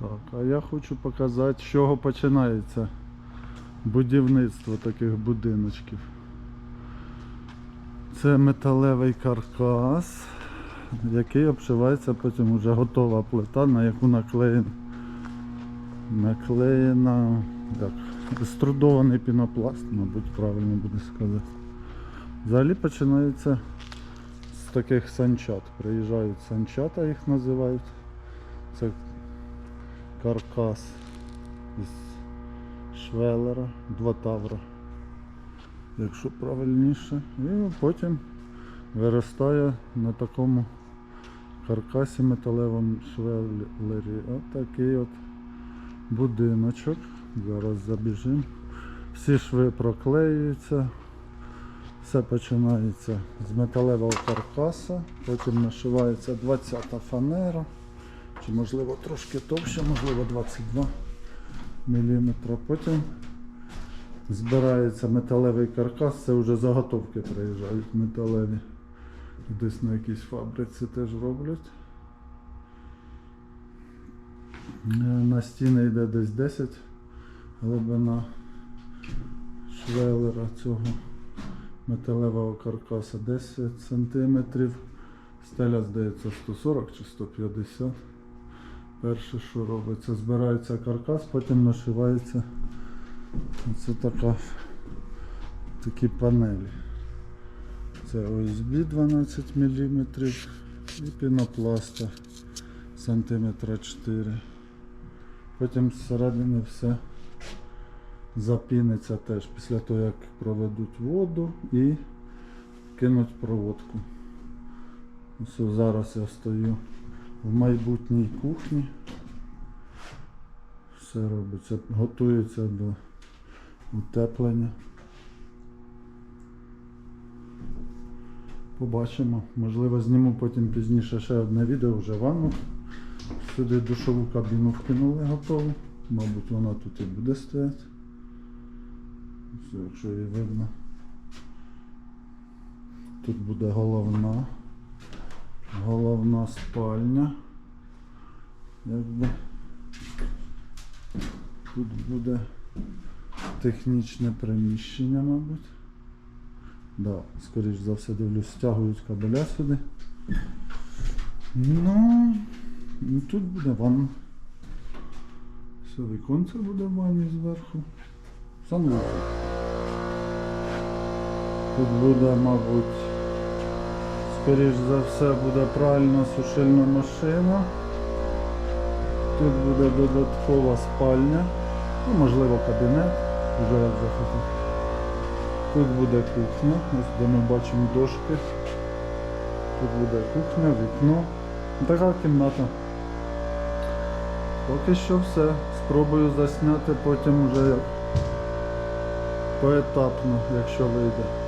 Так, а я хочу показати, з чого починається будівництво таких будиночків. Це металевий каркас, який обшивається потім вже готова плита, на яку наклеєна, наклеєна як, струдований пінопласт, мабуть, правильно буде сказати. Взагалі починається з таких санчат. Приїжджають санчата, їх називають. Це каркас із швелера, два тавра, якщо правильніше. І потім виростає на такому каркасі металевому швелері. Отакий от будиночок. Зараз забіжимо. Всі шви проклеюються. Все починається з металевого каркаса, потім нашивається 20-та фанера, чи можливо трошки товще, можливо 22 мм. Потім збирається металевий каркас, це вже заготовки приїжджають металеві. Десь на якійсь фабриці теж роблять. Е, На стіни йде десь 10 глибина швелера цього металевого каркаса 10 см. Стеля, здається, 140 чи 150 Перше, що робиться, збирається каркас, потім нашивається це така, такі панелі. Це ОСБ 12 мм і пінопласта сантиметра 4 Потім зсередини все запіниться теж після того, як проведуть воду і кинуть проводку. Ось зараз я стою в майбутній кухні. Все робиться, готується до утеплення. Побачимо. Можливо, зніму потім пізніше ще одне відео вже ванну. Сюди душову кабіну вкинули готову. Мабуть, вона тут і буде стояти. Все, якщо її видно. Тут буде головна. Головна спальня. Якби. Тут буде технічне приміщення, мабуть. Да, скоріш за все дивлюсь, стягують кабеля сюди. Ну, тут буде ванна. Все, віконце буде в ванні зверху. Санвузол. Тут буде, мабуть, скоріш за все буде пральна сушильна машина. Тут буде додаткова спальня, ну, можливо кабінет, вже як захотів. Тут буде кухня, ось де ми бачимо дошки. Тут буде кухня, вікно. Така кімната. Поки що все. Спробую засняти потім вже поетапно, якщо вийде.